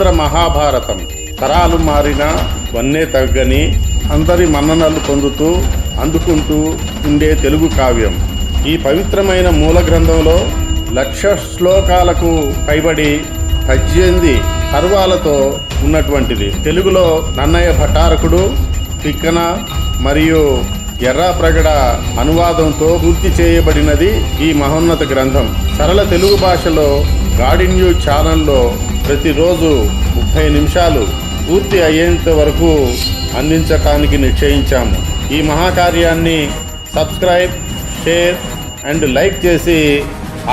ఆంధ్ర మహాభారతం. తరాలు మారిన వన్నే తగ్గని అందరి మన్ననలు పొందుతూ అందుకుంటూ ఉండే తెలుగు కావ్యం. ఈ పవిత్రమైన మూల గ్రంథంలో లక్ష శ్లోకాలకు పైబడి పద్దెనిమిది పర్వాలతో ఉన్నటువంటిది. తెలుగులో నన్నయ్య భటారకుడు తిక్కన మరియు ఎర్రాప్రగడ అనువాదంతో పూర్తి చేయబడినది ఈ మహోన్నత గ్రంథం. సరళ తెలుగు భాషలో గాడి న్యూస్ ఛానల్లో ప్రతిరోజు ముప్పై నిమిషాలు పూర్తి అయ్యేంత వరకు అందించటానికి నిశ్చయించాము. ఈ మహాకార్యాన్ని సబ్స్క్రైబ్ షేర్ అండ్ లైక్ చేసి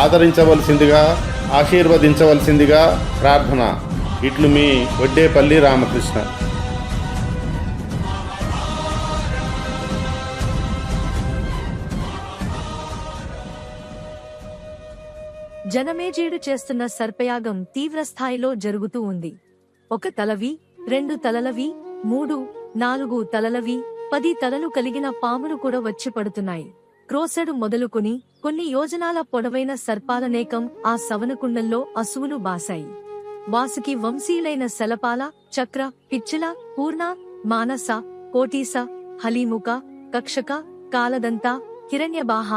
ఆదరించవలసిందిగా ఆశీర్వదించవలసిందిగా ప్రార్థన. ఇట్లు మీ వడ్డేపల్లి రామకృష్ణ. జనమేజేడు చేస్తున్న సర్పయాగం తీవ్రస్థాయిలో జరుగుతూ ఉంది. ఒక తలవి రెండు తలలవి మూడు నాలుగు తలలవి పది తలలు కలిగిన పాములు కూడా వచ్చి పడుతున్నాయి. క్రోసెడు మొదలుకొని కొన్ని యోజనాల పొడవైన సర్పాలనేకం ఆ సవనకుండంలో అసువులు బాసాయి వాసుకి వంశీయులైన శలపాల చక్ర పిచ్చిల పూర్ణ మానస కోటీస హలీముక కక్షక కాలదంత హిరణ్యబాహ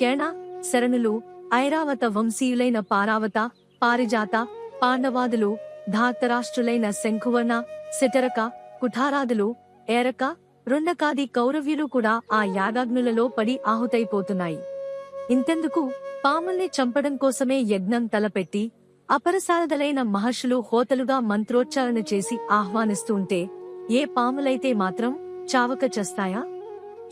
కేణ శరణులు ఐరావత వంశీయులైన పారావత పారిజాత పాండవాదులు ధాతరాష్ట్రులైన శంఖువర్ణ శిటరక కుఠారాదులు ఏరక రుండకాది కౌరవ్యులు కూడా ఆ యాగాగ్నులలో పడి ఆహుతైపోతున్నాయి. ఇంతెందుకు పాముల్ని చంపడం కోసమే యజ్ఞం తలపెట్టి అపరసారదలైన మహర్షులు హోతలుగా మంత్రోచ్చారణ చేసి ఆహ్వానిస్తుంటే ఏ పాములైతే మాత్రం చావక చేస్తాయా?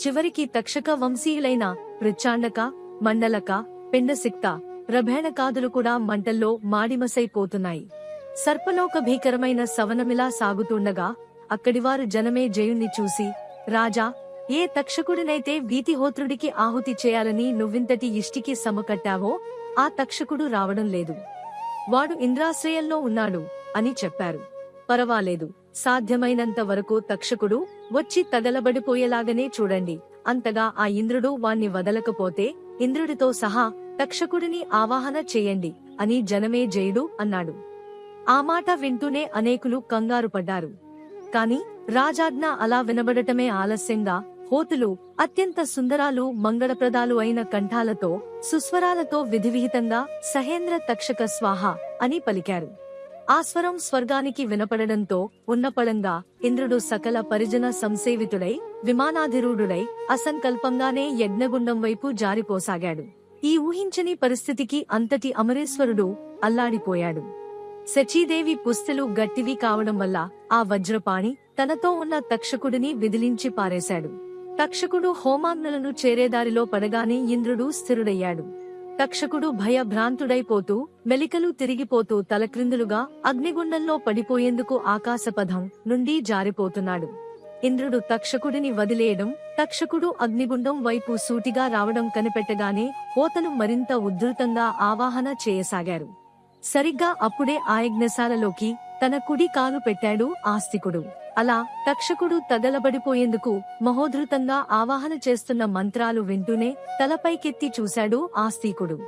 చివరికి తక్షక వంశీయులైన పృచ్చాండక మండలక పిండసిక్త ప్రభేణకాదులు కూడా మంటల్లో మాడిమసైపోతున్నాయి సర్పలోక భీకరమైన సవనమిలా సాగుతుండగా అక్కడివారు జనమే జయుణ్ణి చూసి రాజా ఏ తక్షకుడినైతే వీతిహోత్రుడికి ఆహుతి చేయాలని నువ్వింతటి ఇష్టికి సమకట్టావో ఆ తక్షకుడు రావడం లేదు. వాడు ఇంద్రాశ్రయంలో ఉన్నాడు అని చెప్పారు. పరవాలేదు సాధ్యమైనంత వరకు తక్షకుడు వచ్చి తగలబడిపోయేలాగనే చూడండి. అంతగా ఆ ఇంద్రుడు వాణ్ణి వదలకపోతే ఇంద్రుడితో సహా తక్షకుడిని ఆవాహన చేయండి అని జనమే జయుడు అన్నాడు. ఆ మాట వింటూనే అనేకులు కంగారు పడ్డారు. కాని రాజాజ్ఞ అలా వినబడటమే ఆలస్యంగా హోతులు అత్యంత సుందరాలు మంగళప్రదాలు అయిన కంఠాలతో సుస్వరాలతో విధివిహితంగా సహేంద్ర తక్షక స్వాహ అని పలికారు. ఆ స్వరం స్వర్గానికి వినపడడంతో ఉన్నపళంగా ఇంద్రుడు సకల పరిజన సంసేవితుడై విమానాధిరూఢుడై అసంకల్పంగానే యజ్ఞగుండం వైపు జారిపోసాగాడు. ఈ ఊహించని పరిస్థితికి అంతటి అమరేశ్వరుడు అల్లాడిపోయాడు. శచీదేవి పుస్తలు గట్టివి కావడం వల్ల ఆ వజ్రపాణి తనతో ఉన్న తక్షకుడిని విదిలించి పారేశాడు. తక్షకుడు హోమాగ్నులను చేరేదారిలో పడగానే ఇంద్రుడు స్థిరుడయ్యాడు. తక్షకుడు భయభ్రాంతుడైపోతూ మెలికలు తిరిగిపోతూ తలక్రిందులుగా అగ్నిగుండంలో పడిపోయేందుకు ఆకాశపథం నుండి జారిపోతున్నాడు. ఇంద్రుడు తక్షకుడిని వదిలేయడం తక్షకుడు అగ్నిగుండం వైపు సూటిగా రావడం కనిపెట్టగానే హోతను మరింత ఉద్ధృతంగా ఆవాహన చేయసాగారు. సరిగ్గా అప్పుడే ఆయజ్ఞశాలలోకి తన కుడి కాలు పెట్టాడు ఆస్తికుడు. అలా తక్షకుడు తగలబడిపోయేందుకు మహోధృతంగా ఆవాహన చేస్తున్న మంత్రాలు వింటూనే తలపైకెత్తి చూశాడు ఆస్తికుడు.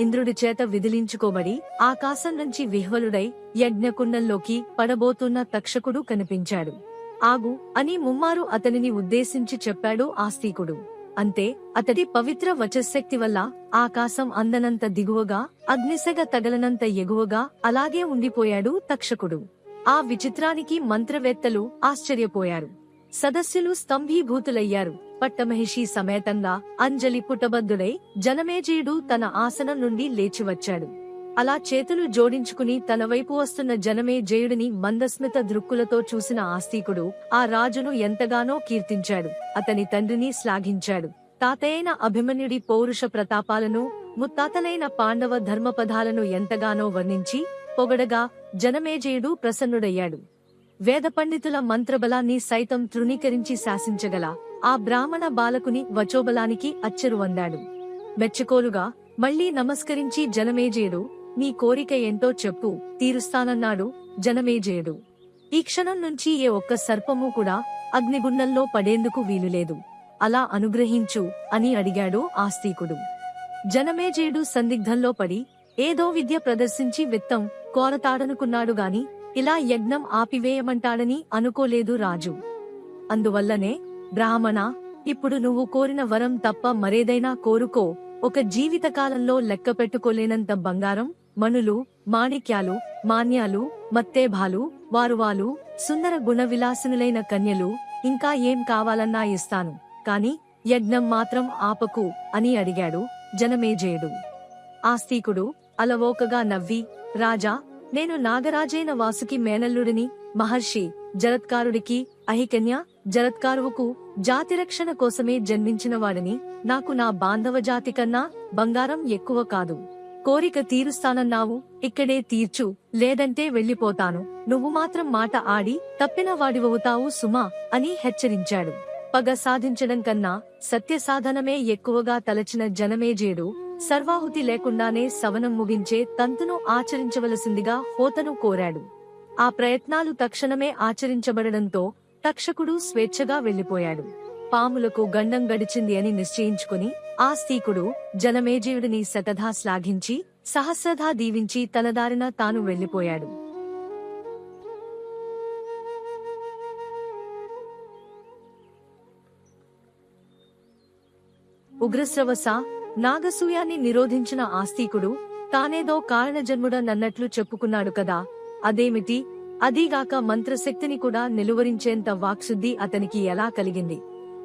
ఇంద్రుడి చేత విదిలించుకోబడి ఆకాశం నుంచి విహ్వలుడై యజ్ఞకుండంలోకి పడబోతున్న తక్షకుడు కనిపించాడు. ఆగు అని ముమ్మారు అతనిని ఉద్దేశించి చెప్పాడు ఆస్తికుడు అంతే అతడి పవిత్ర వచశక్తి వల్ల ఆకాశం అందనంత దిగువగా అగ్నిసగ తగలనంత ఎగువగా అలాగే ఉండిపోయాడు తక్షకుడు. ఆ విచిత్రానికి మంత్రవేత్తలు ఆశ్చర్యపోయారు. సదస్సులు స్తంభీభూతులయ్యారు. పట్టమహిషి సమేతంగా అంజలి పుటబద్దుడై జనమేజయుడు తన ఆసనం నుండి లేచివచ్చాడు. అలా చేతులు జోడించుకుని తన వైపు వస్తున్న జనమే జయుడిని మందస్మిత దృక్కులతో చూసిన ఆస్తికుడు ఆ రాజును ఎంతగానో కీర్తించాడు. అతని తండ్రిని శ్లాఘించాడు. తాతయైన అభిమన్యుడి పౌరుష ప్రతాపాలను ముత్తాతలైన పాండవ ధర్మపదాలను ఎంతగానో వర్ణించి పొగడగా జనమేజయుడు ప్రసన్నుడయ్యాడు. వేద పండితుల మంత్రబలాన్ని సైతం తృణీకరించి శాసించగల ఆ బ్రాహ్మణ బాలకుని వచోబలానికి అచ్చరు అందాడు మెచ్చుకోలుగా మళ్ళీ నమస్కరించి జనమేజయుడు నీ కోరిక ఏంటో చెప్పు తీరుస్తానన్నాడు జనమేజయుడు. ఈ క్షణం నుంచి ఏ ఒక్క సర్పము కూడా అగ్నిగుండంలో పడేందుకు వీలులేదు. అలా అనుగ్రహించు అని అడిగాడు ఆస్తికుడు జనమేజయుడు సందిగ్ధంలో పడి ఏదో విద్య ప్రదర్శించి విత్తం కోరతాడనుకున్నాడు గాని ఇలా యజ్ఞం ఆపివేయమంటాడని అనుకోలేదు రాజు. అందువల్లనే బ్రాహ్మణ ఇప్పుడు నువ్వు కోరిన వరం తప్ప మరేదైనా కోరుకో ఒక జీవితకాలంలో లెక్క పెట్టుకోలేనంత బంగారం మణులు మాణిక్యాలు మాన్యాలు మత్తేభాలు వారువాలు సుందర గుణవిలాసునులైన కన్యలు ఇంకా ఏం కావాలన్నా ఇస్తాను. కాని యజ్ఞం మాత్రం ఆపకు అని అడిగాడు జనమేజయుడు. ఆస్తికుడు అలవోకగా నవ్వి రాజా నేను నాగరాజైన వాసుకి మేనల్లుడిని మహర్షి జరత్కారుడికి అహికన్య జరత్కారువుకు జాతిరక్షణ కోసమే జన్మించిన వాడిని నాకు నా బాంధవ జాతి కన్నా బంగారం ఎక్కువ కాదు. కోరిక తీరుస్తానన్నావు ఇక్కడే తీర్చు లేదంటే వెళ్ళిపోతాను. నువ్వు మాత్రం మాట ఆడి తప్పిన వాడివవుతావు సుమా అని హెచ్చరించాడు. పగ సాధించడం కన్నా సత్య సాధనమే ఎక్కువగా తలచిన జనమేజేడు సర్వాహుతి లేకుండానే సవనం ముగించే తంతును ఆచరించవలసిందిగా హోతను కోరాడు. ఆ ప్రయత్నాలు తక్షణమే ఆచరించబడడంతో తక్షకుడు స్వేచ్ఛగా వెళ్ళిపోయాడు పాములకు గండం గడిచింది అని నిశ్చయించుకుని ఆస్తికుడు జనమేజయుడిని శతధా శ్లాఘించి సహస్రధా దీవించి తనదారిన తాను వెళ్ళిపోయాడు ఉగ్రశ్రవస నాగసూయాన్ని నిరోధించిన ఆస్తికుడు తానేదో కారణజన్ముడనన్నట్లు చెప్పుకున్నాడు కదా అదేమిటి? అదీగాక మంత్రశక్తిని కూడా నిలువరించేంత వాక్శుద్ధి అతనికి ఎలా కలిగింది?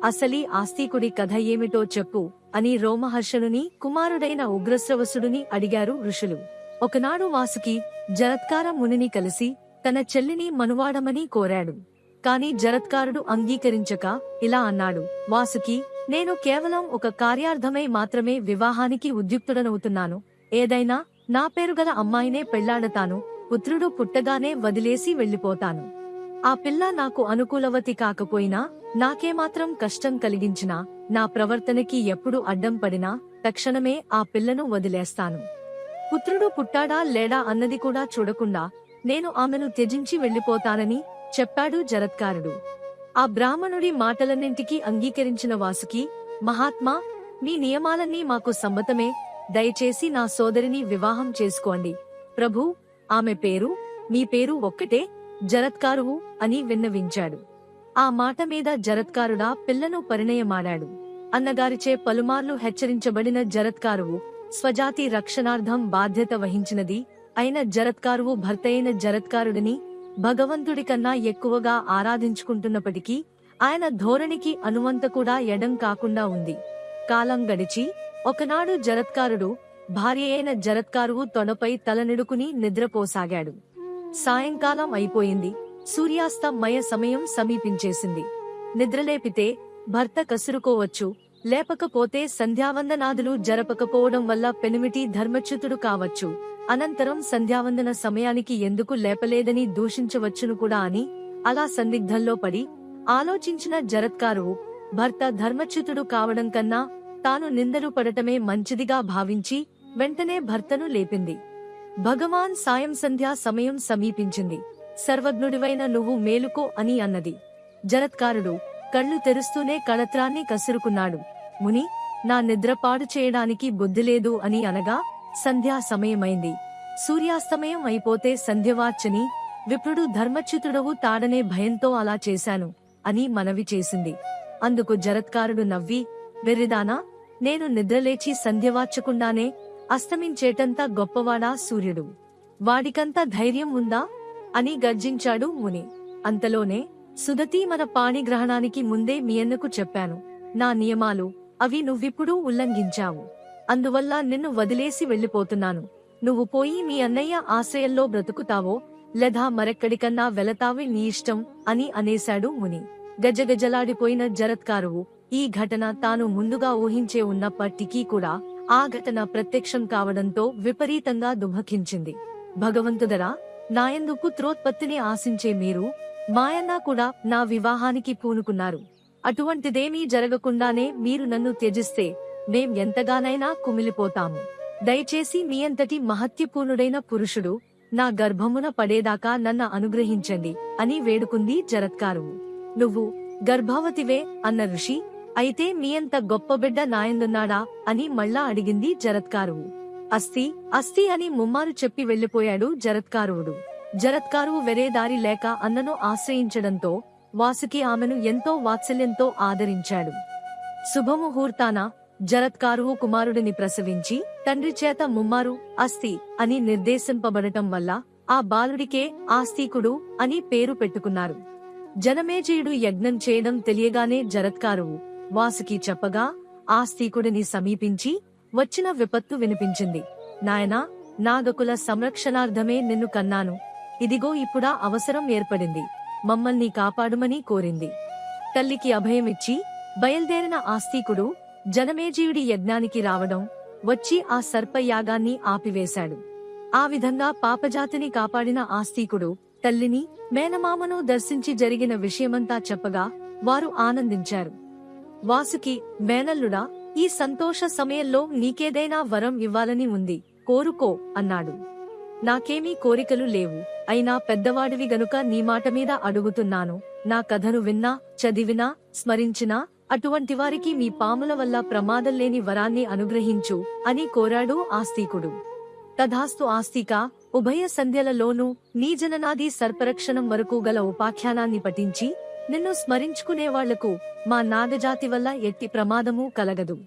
అసలీ ఆస్తికుడి కథ ఏమిటో చెప్పు అని రోమహర్షణుని కుమారుడైన ఉగ్రశ్రవసుడిని అడిగారు ఋషులు. ఒకనాడు వాసుకి జరత్కార మునిని కలిసి తన చెల్లిని మనువాడమని కోరాడు. కాని జరత్కారుడు అంగీకరించక ఇలా అన్నాడు. వాసుకి నేను కేవలం ఒక కార్యార్థమై మాత్రమే వివాహానికి ఉద్యుక్తుడనవుతున్నాను. ఏదైనా నా పేరు గల అమ్మాయినే పెళ్ళాడతాను పుత్రుడు పుట్టగానే వదిలేసి వెళ్ళిపోతాను ఆ పిల్ల నాకు అనుకూలవతి కాకపోయినా నాకేమాత్రం కష్టం కలిగించినా నా ప్రవర్తనకి ఎప్పుడు అడ్డం పడినా తక్షణమే ఆ పిల్లను వదిలేస్తాను. పుత్రుడు పుట్టాడా లేడా అన్నది కూడా చూడకుండా నేను ఆమెను త్యజించి వెళ్ళిపోతానని చెప్పాడు జరత్కారుడు. ఆ బ్రాహ్మణుడి మాటలన్నింటికీ అంగీకరించిన వాసుకి మహాత్మా మీ నియమాలన్నీ మాకు సమ్మతమే దయచేసి నా సోదరిని వివాహం చేసుకోండి. ప్రభు ఆమె పేరు మీ పేరు ఒక్కటే జరత్కారువు అని విన్నవించాడు. ఆ మాట మీద జరత్కారుడా పిల్లను పరిణయమాడాడు. అన్నగారిచే పలుమార్లు హెచ్చరించబడిన జరత్కారువు స్వజాతి రక్షణార్థం బాధ్యత వహించినది అయిన జరత్కారువు భర్తయిన జరత్కారుడిని భగవంతుడి కన్నా ఎక్కువగా ఆరాధించుకుంటున్నప్పటికీ ఆయన ధోరణికి అనువంత కూడా ఎడం కాకుండా ఉంది. కాలం గడిచి ఒకనాడు జరత్కారుడు భార్య అయిన జరత్కారువు తొనపై తలనిడుకుని నిద్రపోసాగాడు. సాయంకాలం అయిపోయింది. సూర్యాస్తమయ సమయం సమీపించేసింది. నిద్రలేపితే భర్త కసురుకోవచ్చు. లేపకపోతే సంధ్యావందనాదులు జరపకపోవడం వల్ల పెనుమిటి ధర్మచ్యుతుడు కావచ్చు. అనంతరం సంధ్యావందన సమయానికి ఎందుకు లేపలేదని దూషించవచ్చును కూడా అని అలా సందిగ్ధంలో పడి ఆలోచించిన జరత్కారు భర్త ధర్మచ్యుతుడు కావడం కన్నా తాను నిందలు పడటమే మంచిదిగా భావించి వెంటనే భర్తను లేపింది. భగవాన్ సాయం సంధ్యా సమయం సమీపించింది. సర్వజ్ఞుడివైన నువ్వు మేలుకో అని అన్నది. జరత్కారుడు కళ్ళు తెరుస్తూనే కళత్రాన్ని కసురుకున్నాడు. ముని నా నిద్ర పాడు చేయడానికి బుద్ధి లేదు అని అనగా సంధ్యా సమయమైంది. సూర్యాస్తమయం అయిపోతే సంధ్యవార్చని విప్రుడు ధర్మచ్యుతుడవు తాడనే భయంతో అలా చేశాను అని మనవి చేసింది. అందుకు జరత్కారుడు నవ్వి వెర్రిదానా నేను నిద్రలేచి సంధ్యవార్చకుండానే అస్తమించేటంత గొప్పవాడా సూర్యుడు? వాడికంత ధైర్యం ఉందా? అని గర్జించాడు ముని. అంతలోనే సుధతి మన పాణిగ్రహణానికి ముందే మీయన్నకు చెప్పాను. నా నియమాలు అవి నువ్విప్పుడూ ఉల్లంఘించావు. అందువల్ల నిన్ను వదిలేసి వెళ్ళిపోతున్నాను నువ్వు పోయి మీ అన్నయ్య ఆశ్రయంలో బ్రతుకుతావో లేదా మరెక్కడికన్నా వెళతావే నీ ఇష్టం అని అనేశాడు ముని. గజగజలాడిపోయిన జరత్కారువు ఈ ఘటన తాను ముందుగా ఊహించే ఉన్నప్పటికీ కూడా ఆ ఘటన ప్రత్యక్షం కావడంతో విపరీతంగా దుఃఖించింది. భగవంతుదరా నాయందు పుత్రోత్పత్తిని ఆశించే మీరు మాయన్న కూడా నా వివాహానికి పూనుకున్నారు. అటువంటిదేమీ జరగకుండానే మీరు నన్ను త్యజిస్తే మేం ఎంతగానైనా కుమిలిపోతాము. దయచేసి మీ అంతటి మహత్యపూర్ణుడైన పురుషుడు నా గర్భమున పడేదాకా నన్న అనుగ్రహించండి అని వేడుకుంది జరత్కారువు. నువ్వు గర్భవతివే అన్న ఋషి అయితే మీ అంత గొప్ప బిడ్డ నాయందున్నాడా అని మళ్ళా అడిగింది జరత్కారువు. అస్తి అస్థి అని ముమ్మారు చెప్పి వెళ్ళిపోయాడు జరత్కారువుడు. జరత్కారువు వెరే దారి లేక అన్నను ఆశ్రయించడంతో వాసుకి ఆమెను ఎంతో వాత్సల్యంతో ఆదరించాడు. శుభముహూర్తాన జరత్కారువు కుమారుడిని ప్రసవించి తండ్రి చేత ముమ్మారు అస్థి అని నిర్దేశింపబడటం వల్ల ఆ బాలుడికే ఆస్తికుడు అని పేరు పెట్టుకున్నారు. జనమేజయుడు యజ్ఞం చేయడం తెలియగానే జరత్కారువు వాసుకి చెప్పగా ఆస్తికుడిని సమీపించి వచ్చిన విపత్తు వినిపించింది. నాయనా నాగకుల సంరక్షణార్థమే నిన్ను కన్నాను. ఇదిగో ఇప్పుడా అవసరం ఏర్పడింది. మమ్మల్ని కాపాడుమని కోరింది. తల్లికి అభయమిచ్చి బయల్దేరిన ఆస్తికుడు జనమేజీయుడి యజ్ఞానికి రావడం వచ్చి ఆ సర్పయాగాన్ని ఆపివేశాడు. ఆ విధంగా పాపజాతిని కాపాడిన ఆస్తికుడు తల్లిని మేనమామను దర్శించి జరిగిన విషయమంతా చెప్పగా వారు ఆనందించారు. వాసుకి మేనల్లుడా ఈ సంతోష సమయంలో నీకేదైనా వరం ఇవ్వాలని ఉంది కోరుకో అన్నాడు. నాకేమీ కోరికలు లేవు అయినా పెద్దవాడివి గనుక నీ మాట మీద అడుగుతున్నాను నా కథను విన్నా చదివినా స్మరించినా అటువంటి వారికి మీ పాముల వల్ల ప్రమాదం లేని వరాన్ని అనుగ్రహించు అని కోరాడు ఆస్తికుడు తథాస్తు ఆస్తిక ఉభయ సంధ్యలలోనూ నీ జననాది సర్పరక్షణం వరకు గల ఉపాఖ్యానాన్ని పఠించి నిన్ను స్మరించుకునే వాళ్ళకు మా నాగజాతి వల్ల ఎట్టి ప్రమాదము కలగదు.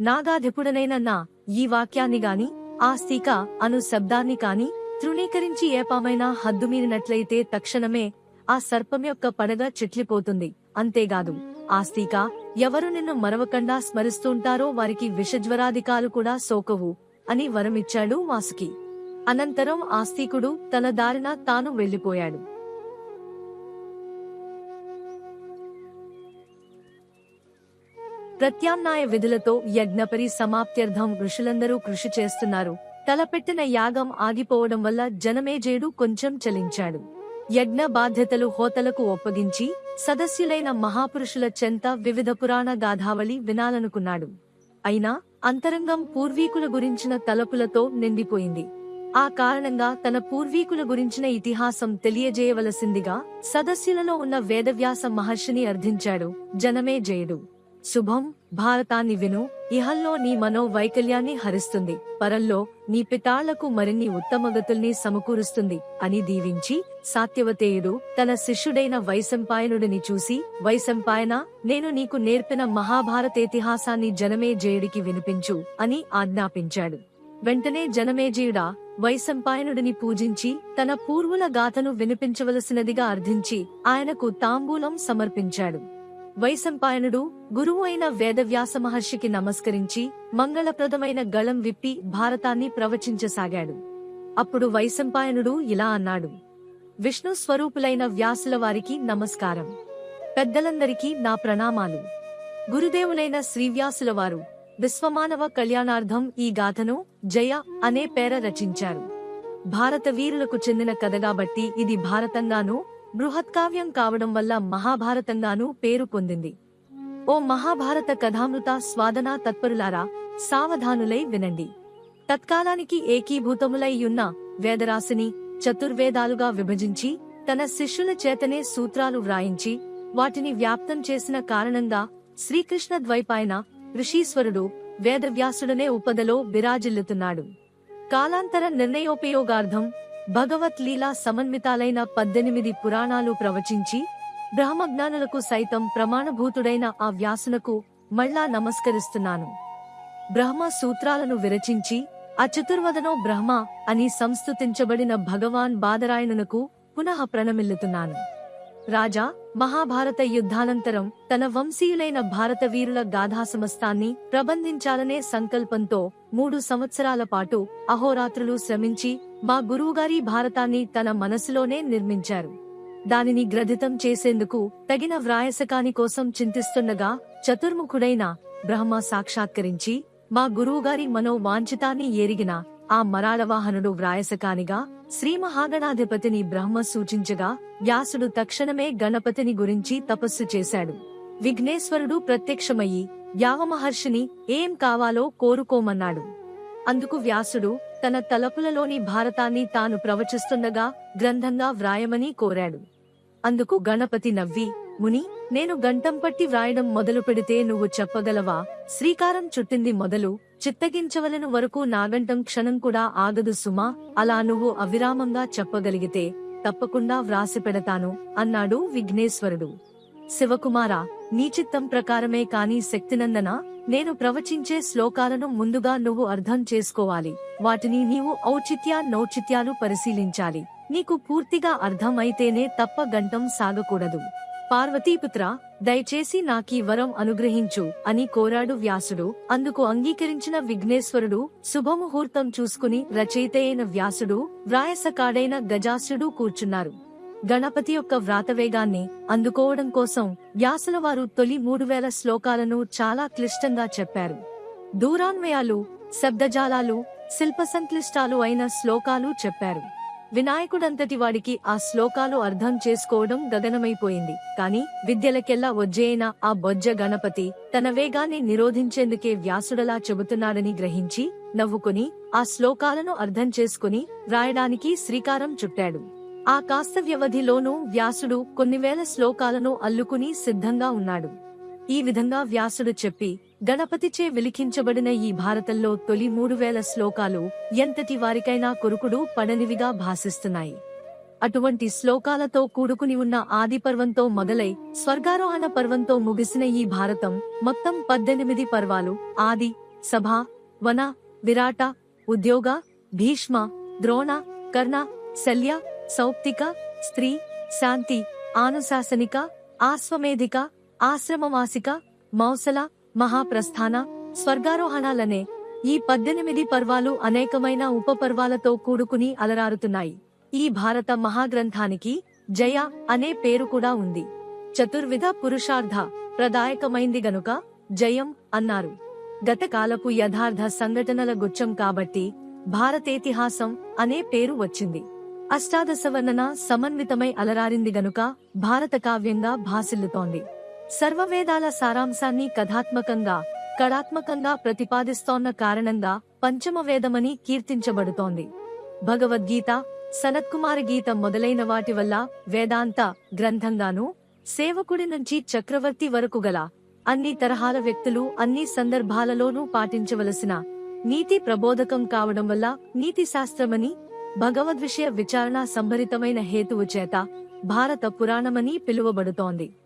నాగాధిపుడనైన నా ఈ వాక్యాన్ని గాని ఆస్తిక అను శబ్దాన్ని కాని తృణీకరించి ఏపామైనా హద్దుమీరినట్లయితే తక్షణమే ఆ సర్పం యొక్క పడగ చిట్లిపోతుంది. అంతేగాదు ఆస్తిక ఎవరు నిన్ను మరవకుండా స్మరిస్తుంటారో వారికి విషజ్వరాధికాలు కూడా సోకవు అని వరమిచ్చాడు వాసుకి. అనంతరం ఆస్తికుడు తన దారిన తాను వెళ్ళిపోయాడు ప్రత్యామ్నాయ విధులతో యజ్ఞపరి సమాప్త్యర్థం ఋషులందరూ కృషి చేస్తున్నారు. తలపెట్టిన యాగం ఆగిపోవడం వల్ల జనమేజేడు కొంచెం చలించాడు. యజ్ఞ బాధ్యతలు హోతలకు ఒప్పగించి సదస్యులైన మహాపురుషుల చెంత వివిధ పురాణ గాథావళి వినాలనుకున్నాడు. అయినా అంతరంగం పూర్వీకుల గురించిన తలపులతో నిండిపోయింది. ఆ కారణంగా తన పూర్వీకుల గురించిన ఇతిహాసం తెలియజేయవలసిందిగా సదస్యులలో ఉన్న వేదవ్యాస మహర్షిని అర్థించాడు జనమేజయుడు. శుభం భారతాన్ని విను ఇహల్లో నీ మనో వైకల్యాన్ని హరిస్తుంది పరంలో నీ పితాళ్ళకు మరిన్ని ఉత్తమగతుల్ని సమకూరుస్తుంది అని దీవించి సాత్యవతేయుడు తన శిష్యుడైన వైశంపాయనుడిని చూసి వైశంపాయన నేను నీకు నేర్పిన మహాభారతేతిహాసాన్ని జనమేజయుడికి వినిపించు అని ఆజ్ఞాపించాడు. వెంటనే జనమేజయుడా వైశంపాయనుడిని పూజించి తన పూర్వుల గాథను వినిపించవలసినదిగా అర్థించి ఆయనకు తాంబూలం సమర్పించాడు. వైశంపాయనుడు గురువు అయిన వేదవ్యాస మహర్షికి నమస్కరించి మంగళప్రదమైన గళం విప్పి భారతాన్ని ప్రవచించసాగాడు. అప్పుడు వైశంపాయనుడు ఇలా అన్నాడు. విష్ణు స్వరూపులైన వ్యాసుల వారికి నమస్కారం. పెద్దలందరికీ నా ప్రణామాలు. గురుదేవులైన శ్రీవ్యాసుల వారు విశ్వమానవ కళ్యాణార్థం ఈ గాథను జయ అనే పేర రచించారు. భారత వీరులకు చెందిన కథగాబట్టి ఇది భారతంగానూ బృహత్కావ్యం కావడం వల్ల మహాభారతంగానూ పేరు పొందింది. ఓ మహాభారత కథామృత స్వాదనా తత్పరులారా సావధానులై వినండి. తత్కాలానికి ఏకీభూతములై ఉన్న వేదరాశిని చతుర్వేదాలుగా విభజించి తన శిష్యుల చేతనే సూత్రాలు వ్రాయించి వాటిని వ్యాప్తం చేసిన కారణంగా శ్రీకృష్ణ ద్వైపాయన ఋషీశ్వరుడు వేదవ్యాసుడనే ఉపదలో విరాజిల్లుతున్నాడు. కాలాంతర నిర్ణయోపయోగార్థం భగవత్ లీలా సమన్వితాలైన పద్దెనిమిది పురాణాలు ప్రవచించి బ్రహ్మజ్ఞానులకు సైతం ప్రమాణభూతుడైన ఆ వ్యాసునకు మళ్ళా నమస్కరిస్తున్నాను. బ్రహ్మ సూత్రాలను విరచించి అచతుర్వదనో బ్రహ్మ అని సంస్తుతించబడిన భగవాన్ బాదరాయణునకు పునః ప్రణమిల్లుతున్నాను. రాజా మహాభారత యుద్ధానంతరం తన వంశీయులైన భారత వీరుల గాథాసమస్తాన్ని ప్రబంధించాలనే సంకల్పంతో మూడు సంవత్సరాల పాటు అహోరాత్రులు శ్రమించి మా గురువుగారి భారతాన్ని తన మనసులోనే నిర్మించారు. దానిని గ్రథితం చేసేందుకు తగిన వ్రాయసకాని కోసం చింతిస్తుండగా చతుర్ముఖుడైన బ్రహ్మ సాక్షాత్కరించి మా గురువుగారి మనోవాంఛితాన్ని ఎరిగిన ఆ మరాళవాహనుడు వ్రాయసకానిగా శ్రీ మహాగణాధిపతిని బ్రహ్మ సూచించగా వ్యాసుడు తక్షణమే గణపతిని గురించి తపస్సు చేశాడు. విఘ్నేశ్వరుడు ప్రత్యక్షమయ్యి యావమహర్షిని ఏం కావాలో కోరుకోమన్నాడు. అందుకు వ్యాసుడు తన తలపులలోని భారతాన్ని తాను ప్రవచిస్తుండగా గ్రంథంగా వ్రాయమని కోరాడు. అందుకు గణపతి నవ్వి ముని నేను గంటం పట్టి వ్రాయడం మొదలు పెడితే నువ్వు చెప్పగలవా? శ్రీకారం చుట్టింది మొదలు చిత్తగించవలను వరకు నాగంటం క్షణం కూడా ఆగదు సుమా అలా నువ్వు అవిరామంగా చెప్పగలిగితే తప్పకుండా వ్రాసి పెడతాను అన్నాడు విఘ్నేశ్వరుడు. శివకుమార నీ చిత్తం ప్రకారమే కాని శక్తినందన నేను ప్రవచించే శ్లోకాలను ముందుగా నువ్వు అర్థం చేసుకోవాలి వాటిని నీవు ఔచిత్య నౌచిత్యాలు పరిశీలించాలి నీకు పూర్తిగా అర్థమైతేనే తప్ప గంటం సాగకూడదు. పార్వతీపుత్ర దయచేసి నాకీ వరం అనుగ్రహించు అని కోరాడు వ్యాసుడు. అందుకు అంగీకరించిన విఘ్నేశ్వరుడు శుభముహూర్తం చూసుకుని రచయిత అయిన వ్యాసుడు వ్రాయసకాడైన గజాసుడు కూర్చున్నారు. గణపతి యొక్క వ్రాతవేగాన్ని అందుకోవడం కోసం వ్యాసుల వారు తొలి మూడు వేల శ్లోకాలను చాలా క్లిష్టంగా చెప్పారు. దూరాన్వయాలు శబ్దజాలాలు శిల్ప సంక్లిష్టాలు అయిన శ్లోకాలు చెప్పారు. వినాయకుడంతటి వాడికి ఆ శ్లోకాలు అర్థం చేసుకోవడం గగనమైపోయింది. కాని విద్యలకెల్లా వజ్జయిన ఆ బొజ్జ గణపతి తన వేగాన్ని నిరోధించేందుకే వ్యాసుడలా చెబుతున్నాడని గ్రహించి నవ్వుకుని ఆ శ్లోకాలను అర్థం చేసుకుని రాయడానికి శ్రీకారం చుట్టాడు. ఆ కాస్త వ్యవధిలోనూ వ్యాసుడు కొన్ని వేల శ్లోకాలను అల్లుకుని సిద్ధంగా ఉన్నాడు. ఈ విధంగా వ్యాసుడు చెప్పి గణపతిచే విలిఖించబడిన ఈ భారతంలో తొలి మూడు వేల శ్లోకాలు ఎంతటి వారికైనా కొరుకుడు పడనివిగా భాసిస్తున్నాయి. అటువంటి శ్లోకాలతో కూడుకుని ఉన్న ఆది పర్వంతో మొదలై స్వర్గారోహణ పర్వంతో ముగిసిన ఈ భారతం మొత్తం పద్దెనిమిది పర్వాలు. ఆది సభ వన విరాట ఉద్యోగ భీష్మ ద్రోణ కర్ణ శల్య సౌప్తిక స్త్రీ శాంతి ఆనుశాసనిక ఆశ్వమేధిక ఆశ్రమవాసిక మౌసల మహాప్రస్థాన స్వర్గారోహణాలనే ఈ పద్దెనిమిది పర్వాలు అనేకమైన ఉపపర్వాలతో కూడుకుని అలరారుతున్నాయి. ఈ భారత మహాగ్రంథానికి జయ అనే పేరు కూడా ఉంది. చతుర్విధ పురుషార్థ ప్రదాయకమైంది గనుక జయం అన్నారు. గతకాలపు యథార్థ సంఘటనల గుచ్చం కాబట్టి భారతేతిహాసం అనే పేరు వచ్చింది. అష్టాదశ వర్ణన సమన్వితమై అలరారింది గనుక భారత కావ్యంగా భాసిల్లుతోంది. సర్వవేదాల సారాంశాన్ని కథాత్మకంగా కళాత్మకంగా ప్రతిపాదిస్తోన్న కారణంగా పంచమ వేదమని కీర్తించబడుతోంది. భగవద్గీత సనత్కుమార గీత మొదలైన వాటి వల్ల వేదాంత గ్రంథంగాను సేవకుడి నుంచి చక్రవర్తి వరకు గల అన్ని తరహాల వ్యక్తులు అన్ని సందర్భాలలోనూ పాటించవలసిన నీతి ప్రబోధకం కావడం వల్ల నీతి శాస్త్రమని భగవద్విషయ విచారణ సంభరితమైన హేతువు చేత భారత పురాణమని పిలువబడుతోంది.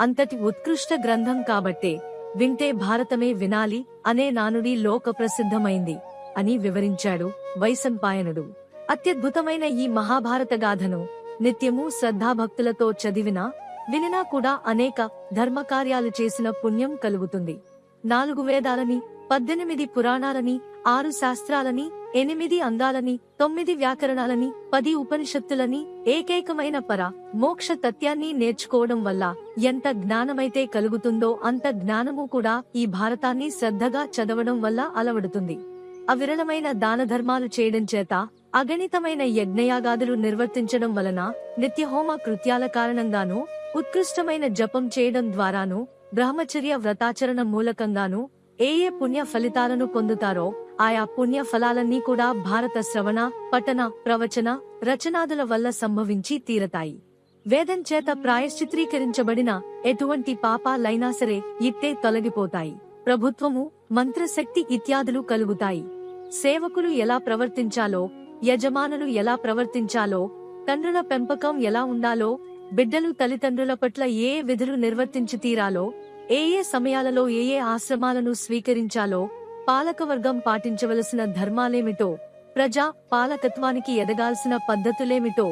అంతటి ఉత్కృష్ట గ్రంథం కాబట్టే వింటే భారతమే వినాలి అనే నానుడి లోక ప్రసిద్ధమైంది అని వివరించాడు వైసంపాయనుడు అత్యద్భుతమైన ఈ మహాభారత గాథను నిత్యము శ్రద్ధాభక్తులతో చదివినా వినినా కూడా అనేక ధర్మకార్యాలు చేసిన పుణ్యం కలుగుతుంది. నాలుగు వేదాలని పద్దెనిమిది పురాణాలని ఆరు శాస్త్రాలని ఎనిమిది అంగాలని తొమ్మిది వ్యాకరణాలని పది ఉపనిషత్తులని ఏకైకమైన పర మోక్ష తత్యాన్ని నేర్చుకోవడం వల్ల ఎంత జ్ఞానమైతే కలుగుతుందో అంత జ్ఞానము కూడా ఈ భారతాన్ని శ్రద్ధగా చదవడం వల్ల అలవడుతుంది. అవిరళమైన దాన ధర్మాలు చేయడం చేత అగణితమైన యజ్ఞయాగాదులు నిర్వర్తించడం వలన నిత్యహోమ కృత్యాల కారణంగాను ఉత్కృష్టమైన జపం చేయడం ద్వారాను బ్రహ్మచర్య వ్రతాచరణ మూలకంగాను ఏ ఏ పుణ్య ఫలితాలను పొందుతారో ఆయా పుణ్య ఫలాలన్నీ కూడా భారత శ్రవణ పఠన ప్రవచన రచనాదుల వల్ల సంభవించి తీరతాయి. వేదం చేత ప్రాయశ్చిత్రీకరించబడిన ఎటువంటి పాపాలైనా సరే ఇట్టే తొలగిపోతాయి. ప్రభుత్వము మంత్రశక్తి ఇత్యాదులు కలుగుతాయి. సేవకులు ఎలా ప్రవర్తించాలో యజమానులు ఎలా ప్రవర్తించాలో తండ్రుల పెంపకం ఎలా ఉండాలో బిడ్డలు తల్లిదండ్రుల పట్ల ఏ విధులు నిర్వర్తించి తీరాలో ఏ ఏ సమయాలలో ఏ ఏ ఆశ్రమాలను స్వీకరించాలో పాలకవర్గం పాటించవలసిన ధర్మాలేమిటో ప్రజా పాలకత్వానికి ఎదగాల్సిన పద్ధతులేమిటో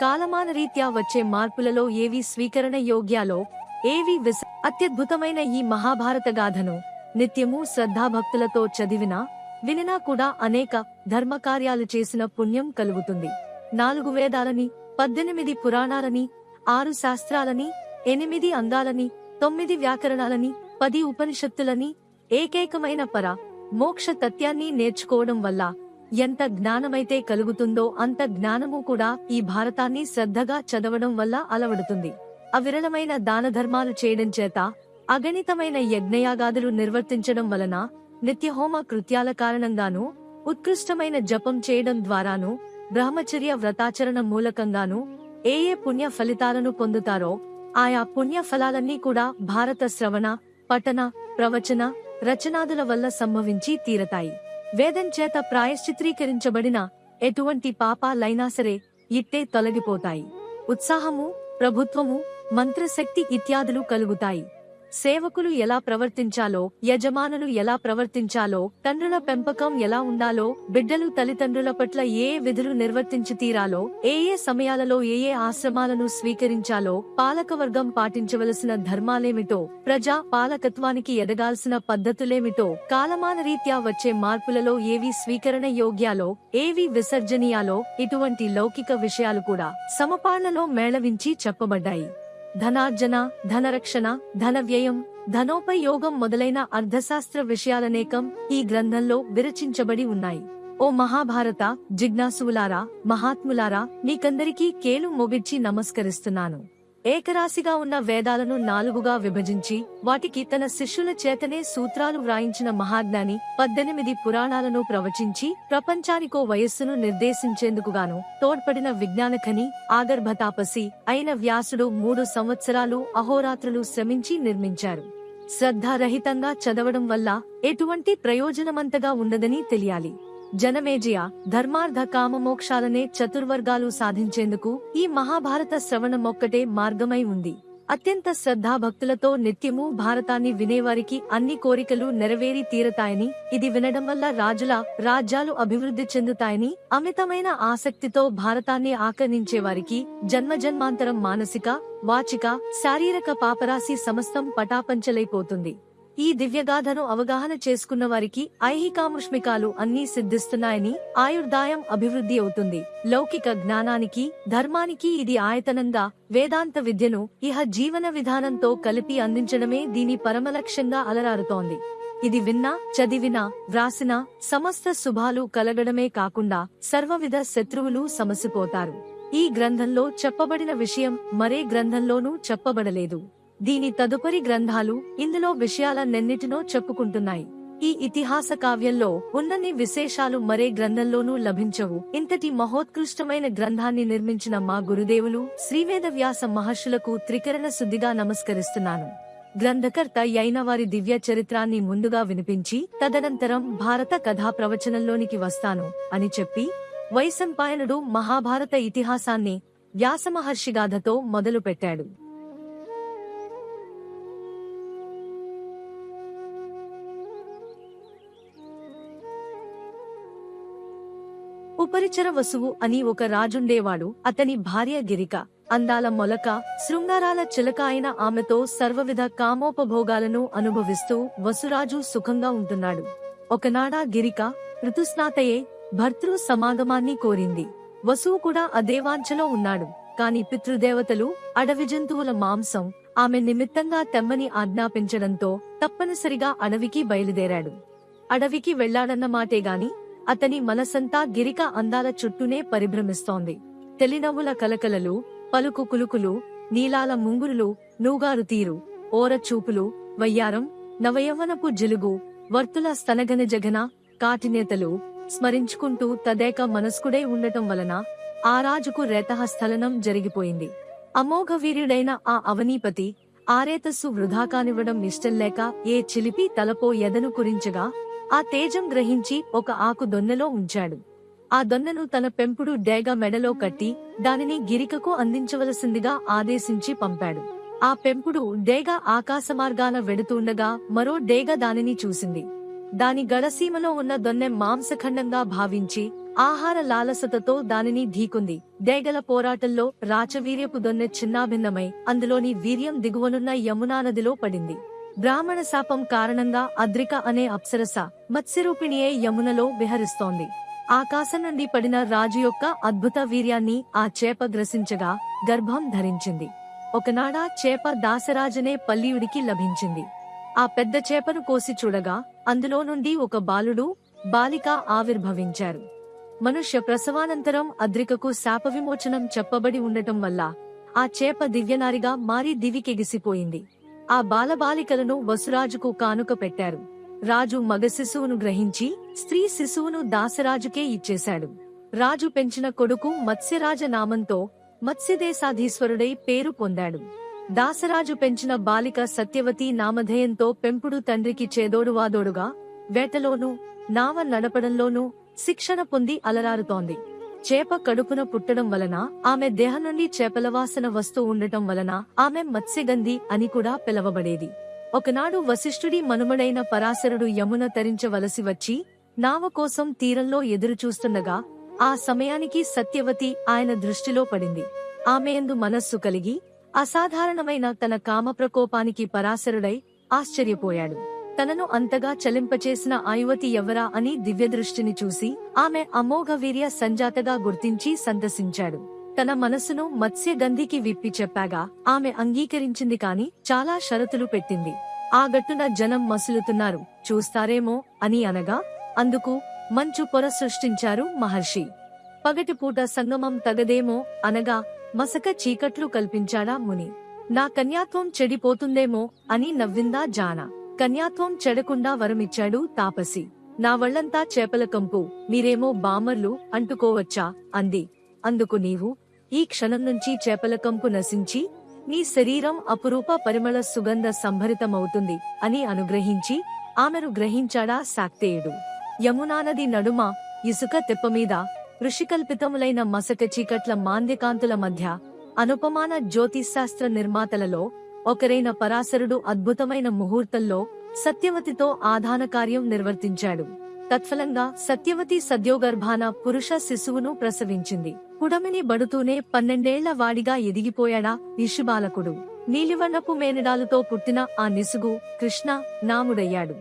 కాలమాన రీత్యా వచ్చే మార్పులలో ఏవి స్వీకరణ యోగ్యాలో ఏవి విస అత్యద్భుతమైన ఈ మహాభారత గాథను నిత్యము శ్రద్ధాభక్తులతో చదివినా వినినా కూడా అనేక ధర్మకార్యాలు చేసిన పుణ్యం కలుగుతుంది. నాలుగు వేదాలని పద్దెనిమిది పురాణాలని ఆరు శాస్త్రాలని ఎనిమిది అంగాలని తొమ్మిది వ్యాకరణాలని పది ఉపనిషత్తులని ఏకైకమైన పర మోక్ష తత్యాన్ని నేర్చుకోవడం వల్ల ఎంత జ్ఞానమైతే కలుగుతుందో అంత జ్ఞానము కూడా ఈ భారతాన్ని శ్రద్ధగా చదవడం వల్ల అలవడుతుంది. అవిరళమైన దాన ధర్మాలు చేయడం చేత అగణితమైన యజ్ఞయాగాదులు నిర్వర్తించడం వలన నిత్యహోమ కృత్యాల కారణంగాను ఉత్కృష్టమైన జపం చేయడం ద్వారాను బ్రహ్మచర్య వ్రతాచరణ మూలకంగాను ఏ ఏ పుణ్య ఫలితాలను పొందుతారో ఆయా పుణ్య ఫలాలన్నీ కూడా భారత శ్రవణ పఠన ప్రవచన రచనాదుల వల్ల సంభవించి తీరతాయి. వేదం చేత ప్రాయశ్చిత్రీకరించబడిన ఎటువంటి పాపాలైనా సరే ఇట్టే తొలగిపోతాయి. ఉత్సాహము ప్రభుత్వము మంత్రశక్తి ఇత్యాదులు కలుగుతాయి. సేవకులు ఎలా ప్రవర్తించాలో యజమానులు ఎలా ప్రవర్తించాలో తండ్రుల పెంపకం ఎలా ఉండాలో బిడ్డలు తల్లిదండ్రుల పట్ల ఏ విధులు నిర్వర్తించి తీరాలో ఏ ఏ సమయాలలో ఏ ఏ ఆశ్రమాలను స్వీకరించాలో పాలకవర్గం పాటించవలసిన ధర్మాలేమిటో ప్రజా పాలకత్వానికి ఎదగాల్సిన పద్ధతులేమిటో కాలమాన రీత్యా వచ్చే మార్పులలో ఏవి స్వీకరణ యోగ్యాలో ఏవి విసర్జనీయాలో ఇటువంటి లౌకిక విషయాలు కూడా సమపాళ్ళలో మేళవించి చెప్పబడ్డాయి. ధనార్జన ధనరక్షణ ధన వ్యయం ధనోపయోగం మొదలైన అర్థశాస్త్ర విషయాలనేకం ఈ గ్రంథంలో విరచించబడి ఉన్నాయి. ఓ మహాభారత జిజ్ఞాసువులారా మహాత్ములారా మీకందరికీ కేలు మొగిడ్చి నమస్కరిస్తున్నాను. ఏకరాశిగా ఉన్న వేదాలను నాలుగుగా విభజించి వాటికి తన శిష్యుల చేతనే సూత్రాలు వ్రాయించిన మహాజ్ఞాని పద్దెనిమిది పురాణాలను ప్రవచించి ప్రపంచానికో వయస్సును నిర్దేశించేందుకుగాను తోడ్పడిన విజ్ఞానఖని ఆగర్భతాపసి అయిన వ్యాసుడు మూడు సంవత్సరాలు అహోరాత్రులు శ్రమించి నిర్మించారు. శ్రద్ధారహితంగా చదవడం వల్ల ఎటువంటి ప్రయోజనమంతగా ఉండదని తెలియాలి. జనమేజయ ధర్మార్థ కామమోక్షాలనే చతుర్వర్గాలు సాధించేందుకు ఈ మహాభారత శ్రవణమొక్కటే మార్గమై ఉంది. అత్యంత శ్రద్ధాభక్తులతో నిత్యము భారతాన్ని వినేవారికి అన్ని కోరికలు నెరవేరి తీరతాయని ఇది వినడం వల్ల రాజుల రాజ్యాలు అభివృద్ధి చెందుతాయని అమితమైన ఆసక్తితో భారతాన్ని ఆకర్ణించేవారికి జన్మజన్మాంతరం మానసిక వాచిక శారీరక పాపరాశి సమస్తం పటాపంచలైపోతుంది. ఈ దివ్యగాథను అవగాహన చేసుకున్న వారికి ఐహికాముష్మికాలు అన్నీ సిద్ధిస్తున్నాయని ఆయుర్దాయం అభివృద్ధి అవుతుంది. లౌకిక జ్ఞానానికి ధర్మానికి ఇది ఆయతనంగా వేదాంత విద్యను ఇహ జీవన విధానంతో కలిపి అందించడమే దీని పరమలక్ష్యంగా అలరారుతోంది. ఇది విన్నా చదివినా వ్రాసినా సమస్త శుభాలు కలగడమే కాకుండా సర్వవిధ శత్రువులు సమసిపోతారు. ఈ గ్రంథంలో చెప్పబడిన విషయం మరే గ్రంథంలోనూ చెప్పబడలేదు. దీని తదుపరి గ్రంథాలు ఇందులో విషయాల నెన్నిటినో చెప్పుకుంటున్నాయి. ఈ ఇతిహాస కావ్యంలో ఉన్నన్ని విశేషాలు మరే గ్రంథంలోనూ లభించవు. ఇంతటి మహోత్కృష్టమైన గ్రంథాన్ని నిర్మించిన మా గురుదేవులు శ్రీవేద వ్యాస మహర్షులకు త్రికరణ శుద్ధిగా నమస్కరిస్తున్నాను. గ్రంథకర్త అయిన వారి దివ్య చరిత్రాన్ని ముందుగా వినిపించి తదనంతరం భారత కథా ప్రవచనంలోనికి వస్తాను అని చెప్పి వైశంపాయనుడు మహాభారత ఇతిహాసాన్ని వ్యాసమహర్షిగాథతో మొదలుపెట్టాడు. ఉపరిచర వసువు అని ఒక రాజుండేవాడు అతని భార్య గిరిక. అందాల మొలక శృంగారాల చిలక అయిన ఆమెతో సర్వవిధ కామోపభోగాలను అనుభవిస్తూ వసురాజు సుఖంగా ఉంటున్నాడు. ఒకనాడా గిరిక ఋతుస్నాతయే భర్తృ సమాగమాన్ని కోరింది. వసువు కూడా అదేవాంఛలో ఉన్నాడు. కాని పితృదేవతలు అడవి జంతువుల మాంసం ఆమె నిమిత్తంగా తెమ్మని ఆజ్ఞాపించడంతో తప్పనిసరిగా అడవికి బయలుదేరాడు. అడవికి వెళ్ళాడన్న మాటే గాని అతని మనసంతా గిరిక అందాల చుట్టూనే పరిభ్రమిస్తోంది. తెలినవ్వుల కలకలలు పలుకు కులుకులు నీలాల ముంగురులు నూగారు తీరు ఓర చూపులు వయ్యారం నవయవనపు జిలుగు వర్తుల స్తనగన జగన కాటినేతలు స్మరించుకుంటూ తదేక మనస్కుడై ఉండటం వలన ఆ రాజుకు రేతహస్థలనం జరిగిపోయింది. అమోఘ వీర్యుడైన ఆ అవనీపతి ఆరేతస్సు వృధా కానివ్వడం ఇష్టం లేక ఏ చిలిపి తలపో ఎదను కురించగా ఆ తేజం గ్రహించి ఒక ఆకు దొన్నెలో ఉంచాడు. ఆ దొన్నను తన పెంపుడు డేగ మెడలో కట్టి దానిని గిరికకు అందించవలసిందిగా ఆదేశించి పంపాడు. ఆ పెంపుడు డేగ ఆకాశమార్గాన వెడుతుండగా మరో డేగ దానిని చూసింది. దాని గడసీమలో ఉన్న దొన్నె మాంసఖండంగా భావించి ఆహార లాలసతతో దానిని ఢీకుంది. డేగల పోరాటంలో రాచవీర్యపు దొన్నె చిన్నాభిన్నమై అందులోని వీర్యం దిగువనున్న యమునా నదిలో పడింది. బ్రాహ్మణ శాపం కారణంగా అద్రిక అనే అప్సరస మత్స్యరూపిణియే యమునలో విహరిస్తోంది. ఆకాశం నుండి పడిన రాజు యొక్క అద్భుత వీర్యాన్ని ఆ చేప గ్రసించగా గర్భం ధరించింది. ఒకనాడా చేప దాసరాజనే పల్లియుడికి లభించింది. ఆ పెద్ద చేపను కోసి చూడగా అందులో నుండి ఒక బాలుడు బాలిక ఆవిర్భవించారు. మనుష్య ప్రసవానంతరం అద్రికకు శాప విమోచనం చెప్పబడి ఉండటం వల్ల ఆ చేప దివ్యనారిగా మారి దివికెగిసిపోయింది. ఆ బాలబాలికలను వసురాజుకు కానుక పెట్టారు. రాజు మగ శిశువును గ్రహించి స్త్రీ శిశువును దాసరాజుకే ఇచ్చేశాడు. రాజు పెంచిన కొడుకు మత్స్యరాజ నామంతో మత్స్యదేశాధీశ్వరుడై పేరు పొందాడు. దాసరాజు పెంచిన బాలిక సత్యవతి నామధేయంతో పెంపుడు తండ్రికి చేదోడువాదోడుగా వేటలోనూ నావ నడపడంలోనూ శిక్షణ పొంది అలరారుతోంది. చేప కడుపున పుట్టడం వలన ఆమె దేహం నుండి చేపల వాసన వస్తూ ఉండటం వలన ఆమె మత్స్యగంధి అని కూడా పిలవబడేది. ఒకనాడు వశిష్ఠుడి మనుమడైన పరాశరుడు యమున తరించవలసి వచ్చి నావ కోసం తీరంలో ఎదురుచూస్తుండగా ఆ సమయానికి సత్యవతి ఆయన దృష్టిలో పడింది. ఆమె యందు మనస్సు కలిగి అసాధారణమైన తన కామ ప్రకోపానికి పరాశరుడై ఆశ్చర్యపోయాడు. తనను అంతగా చలింపచేసిన ఆ యువతి ఎవరా అని దివ్యదృష్టిని చూసి ఆమె అమోఘ వీర్య సంజాతగా గుర్తించి సంతసించాడు తన మనసును మత్స్యగంధికి విప్పి చెప్పాగా ఆమె అంగీకరించింది కాని చాలా షరతులు పెట్టింది. ఆ గట్టున జనం మసులుతున్నారు. చూస్తారేమో అని అనగా అందుకు మంచు పొర సృష్టించారు మహర్షి. పగటిపూట సంగమం తగదేమో అనగా మసక చీకట్లు కల్పించాడా ముని. నా కన్యాత్వం చెడిపోతుందేమో అని నవ్విందా జానా. కన్యాత్వం చెడకుండా వరమిచ్చాడు తాపసి. నా వళ్ళంతా చేపల కంపు మీరేమో బామర్లు అంటుకోవచ్చా? అంది. అందుకు నీవు ఈ క్షణం నుంచి చేపల కంపు నశించి నీ శరీరం అపురూప పరిమళ సుగంధ సంభరితమవుతుంది అని అనుగ్రహించి ఆమెను గ్రహించాడా శాక్తేయుడు. యమునా నది నడుమ ఇసుక తెప్పమీద ఋషికల్పితములైన మసక చీకట్ల మాంద్యకాంతుల మధ్య అనుపమాన జ్యోతిశాస్త్ర నిర్మాతలలో ఒకరైన పరాశరుడు అద్భుతమైన ముహూర్తంలో సత్యవతితో ఆధాన కార్యం నిర్వర్తించాడు. తత్ఫలంగా సత్యవతి సద్యోగర్భాన పురుష శిశువును ప్రసవించింది. పుడమిని బడుతూనే పన్నెండేళ్ళ వాడిగా ఎదిగిపోయాడా నిషుబాలకుడు నీలివర్ణపు మేనడాలతో పుట్టిన ఆ నిసుగు కృష్ణ నాముడయ్యాడు.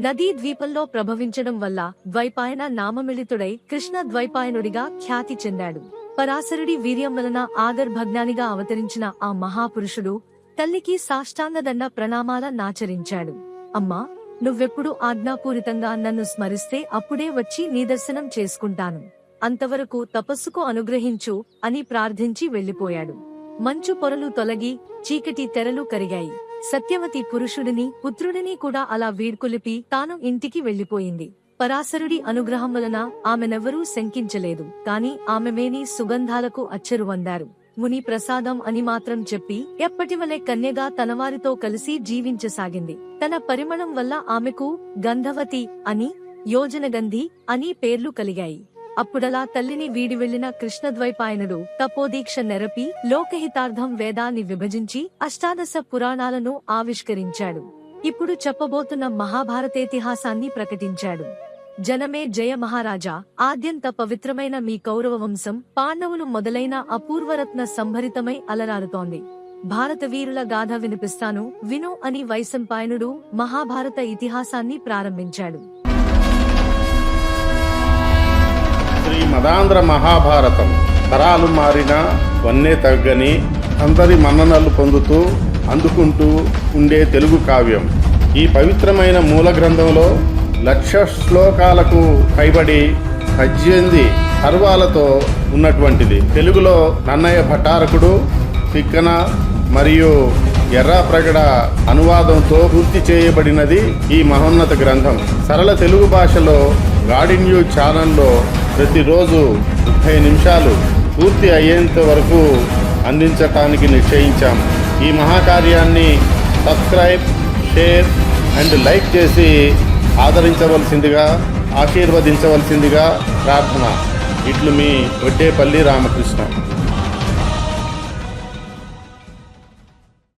నదీ ద్వీపంలో ప్రభవించడం వల్ల ద్వైపాయన నామమిళితుడై కృష్ణ ద్వైపాయనుడిగా ఖ్యాతి చెందాడు. పరాశరుడి వీర్యం వలన ఆదర్భజ్ఞానిగా అవతరించిన ఆ మహాపురుషుడు తల్లికి సాష్టాంగదండ ప్రణామాల నాచరించాడు. అమ్మా నువ్వెప్పుడు ఆజ్ఞాపూరితంగా నన్ను స్మరిస్తే అప్పుడే వచ్చి నిదర్శనం చేసుకుంటాను. అంతవరకు తపస్సుకు అనుగ్రహించు అని ప్రార్థించి వెళ్ళిపోయాడు మంచు పొరలు తొలగి చీకటి తెరలు కరిగాయి. సత్యవతి పురుషుడిని పుత్రుడిని కూడా అలా వీడ్కొలిపి తాను ఇంటికి వెళ్ళిపోయింది పరాశరుడి అనుగ్రహం వలన ఆమెనెవరూ శంకించలేదు. కాని ఆమె మేని సుగంధాలకు అచ్చరువందారు ముని ప్రసాదం అని మాత్రం చెప్పి ఎప్పటివలే కన్యగా తనవారితో కలిసి జీవించసాగింది. తన పరిమళం వల్ల ఆమెకు గంధవతి అని యోజనగంధి అని పేర్లు కలిగాయి. అప్పుడలా తల్లిని వీడి వెళ్ళిన కృష్ణద్వైపాయనుడు తపోదీక్ష నెరపి లోకహితార్థం వేదాన్ని విభజించి అష్టాదశ పురాణాలను ఆవిష్కరించాడు. ఇప్పుడు చెప్పబోతున్న మహాభారతేతిహాసాన్ని ప్రకటించాడు. జనమే జయ మహారాజా. ఆద్యంత పవిత్రమైన మీ కౌరవ వంశం పాండవులు మొదలైన అపూర్వరత్న సంభరితమై అలరారుతోంది. భారత వీరుల గాథ వినిపిస్తాను. విను అని వైశంపాయనుడు మహాభారత ఇతిహాసాన్ని ప్రారంభించాడు. శ్రీ మదాంధ్ర మహాభారతం. తరాలు మారిన వన్నే తగ్గని అందరి మన్ననలు పొందుతూ అందుకుంటూ ఉండే తెలుగు కావ్యం. ఈ పవిత్రమైన మూల గ్రంథంలో లక్ష శ్లోకాలకు పైబడి పద్దెనిమిది పర్వాలతో ఉన్నటువంటిది. తెలుగులో నన్నయ్య భట్టారకుడు తిక్కన మరియు ఎర్రాప్రగడ అనువాదంతో పూర్తి చేయబడినది ఈ మహోన్నత గ్రంథం. సరళ తెలుగు భాషలో గాడి న్యూస్ ఛానల్లో ప్రతిరోజు ముప్పై నిమిషాలు పూర్తి అయ్యేంత వరకు అందించటానికి నిశ్చయించాం. ఈ మహాకార్యాన్ని సబ్స్క్రైబ్ షేర్ అండ్ లైక్ చేసి ఆదరించవలసిందిగా ఆశీర్వదించవలసిందిగా ప్రార్థన. ఇట్లు మీ వడ్డేపల్లి రామకృష్ణ.